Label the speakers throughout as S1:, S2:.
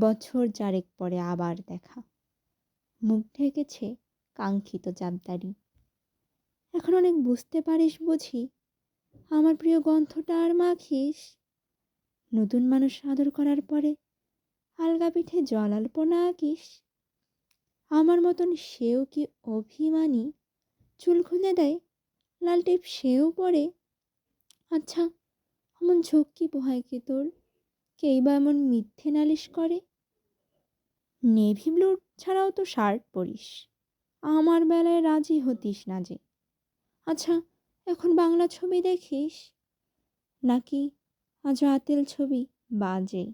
S1: বছর চারেক পরে আবার দেখা। মুখ ঢেকেছে কাঙ্ক্ষিত চাপদারি এখন অনেক বুঝতে পারিস বুঝি, আমার প্রিয় গন্ধটা আর মাখিস। নতুন মানুষ আদর করার পরে আলগা পিঠে জল আলপনা আঁকিস। আমার মতন সেও কি অভিমানী? চুল খুলে দেয়, লাল টিপ সেও পরে। আচ্ছা এমন ঝক্কি পোহায় কি তোর? কেই বা এমন মিথ্যে নালিশ করে? নেভি ব্লু ছাড়াও তো শার্ট পরিস। আমার বেলায় রাজি হতিস না যে। আচ্ছা এখন বাংলা ছবি দেখিস? নাকি আজ আতেল ছবি বাজে?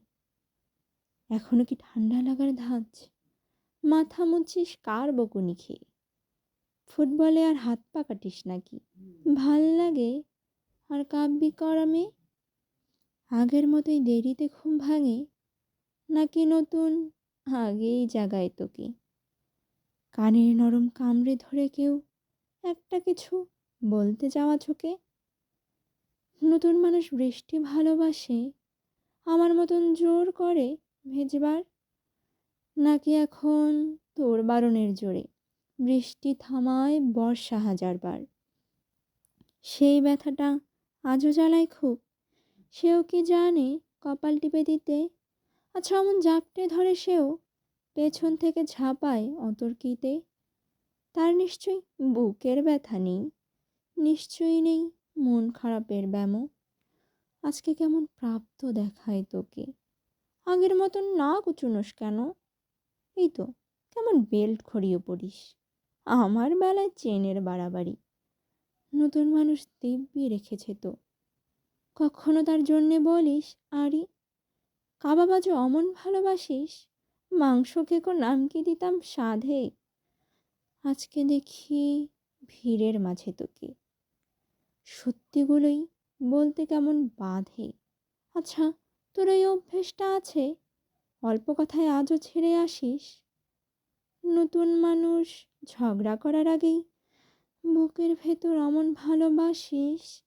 S1: এখনও কি ঠান্ডা লাগার ধাঁচ? মাথা মুছিস কার বকুনি খেয়ে? ফুটবলে আর হাত পা কাটিস নাকি? ভালো লাগে? আর কাব্যি করামে আগের মতোই দেরিতে ঘুম ভাঙে? নাকি নতুন? আগেই জাগায় তোকে। কানের নরম কামড়ে ধরে কেউ একটা কিছু বলতে যাওয়া চোখে নতুন মানুষ বৃষ্টি ভালোবাসে, আমার মতন জোর করে ভেজবার? নাকি এখন তোর বারণের জোরে বৃষ্টি থামায় বর্ষা হাজারবার? সেই ব্যথাটা আজও জ্বালায় খুব? সেও কি জানে কপাল টিপে দিতে? আচ্ছা এমন জাপটে ধরে সেও পেছন থেকে ঝাঁপায় অতর্কিতে? তার নিশ্চয়ই বুকের ব্যথা নেই। নিশ্চয়ই নেই মন খারাপের ব্যামো। আজকে কেমন প্রাপ্ত দেখায় তোকে। আগের মতন না কুচুনোস কেন? এই তো, কেমন বেল্ট খড়িয়ে পড়িস। আমার বেলায় চেনের বাড়াবাড়ি। নতুন মানুষ দিব্যি রেখেছে তো। কখনো তার জন্যে বলিস, আরি? কাবাবাজ অমন ভালোবাসিস? মাংস কেকো নাম কি দিতাম সাধে? আজকে দেখি ভিড়ের মাঝে তোকে। সত্যিগুলোই বলতে কেমন বাঁধে। আচ্ছা তোর এই অভ্যেসটা আছে? অল্প কথায় আজও ছেড়ে আসিস? নতুন মানুষ ঝগড়া করার আগেই বুকের ভেতর অমন ভালোবাসিস?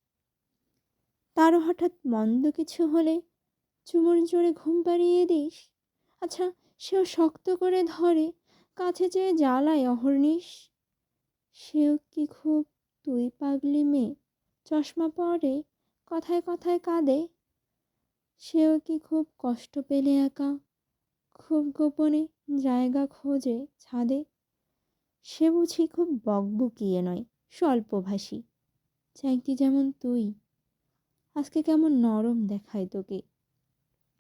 S1: তারও হঠাৎ মন্দ কিছু হলে চুমুর জোরে ঘুম পাড়িয়ে দিস। আচ্ছা সেও শক্ত করে ধরে, কাছে চেয়ে জ্বালায় অহর্নিশ সেও কি খুব তুই পাগলি মেয়ে, চশমা পরে, কথায় কথায় কাঁদে। সেও কি খুব কষ্ট পেলে একা, খুব গোপনে জায়গা খোঁজে ছাদে। সে বুঝি খুব বকবকিয়ে নয়, স্বল্পভাষী। চাইতি যেমন তুই। আজকে কেমন নরম দেখায় তোকে।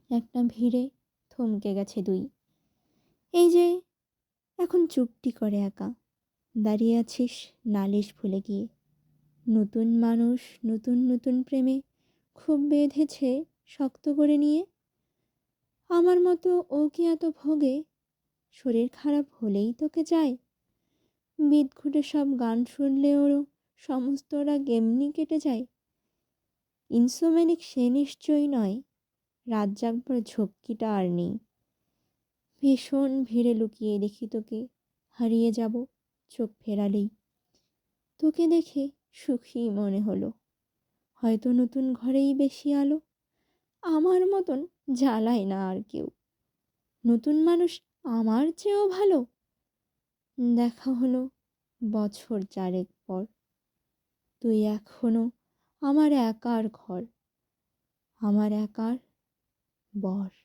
S1: একটা ভিড়ে থমকে গেছে দুই। এই যে, এখন চুপটি করে একা। দাঁড়িয়ে আছিস নালিশ ভুলে গিয়ে। নতুন মানুষ, নতুন নতুন প্রেমে খুব বেঁধেছে শক্ত করে নিয়ে। আমার মতো ও কি এত ভোগে? শরীর খারাপ হলেই তোকে যায় বিদঘুটে সব গান শুনলে ওরও সমস্ত গেমনি কেটে যায়। ইনসোমেনিক সে নিশ্চয়ই নয়। রাত জাগবার ঝক্কিটা আর নেই। ভীষণ ভিড়ে লুকিয়ে দেখি তোকে। হারিয়ে যাব, চোখ ফেরালেই। তোকে দেখে সুখী মনে হলো। হয়তো নতুন ঘরেই বেশি আলো। আমার মতন জ্বালায় না আর কেউ। নতুন মানুষ আমার চেয়েও ভালো। দেখা হলো বছর চারেক পর। তুই এখনও আমার একার ঘর আমার একার বর।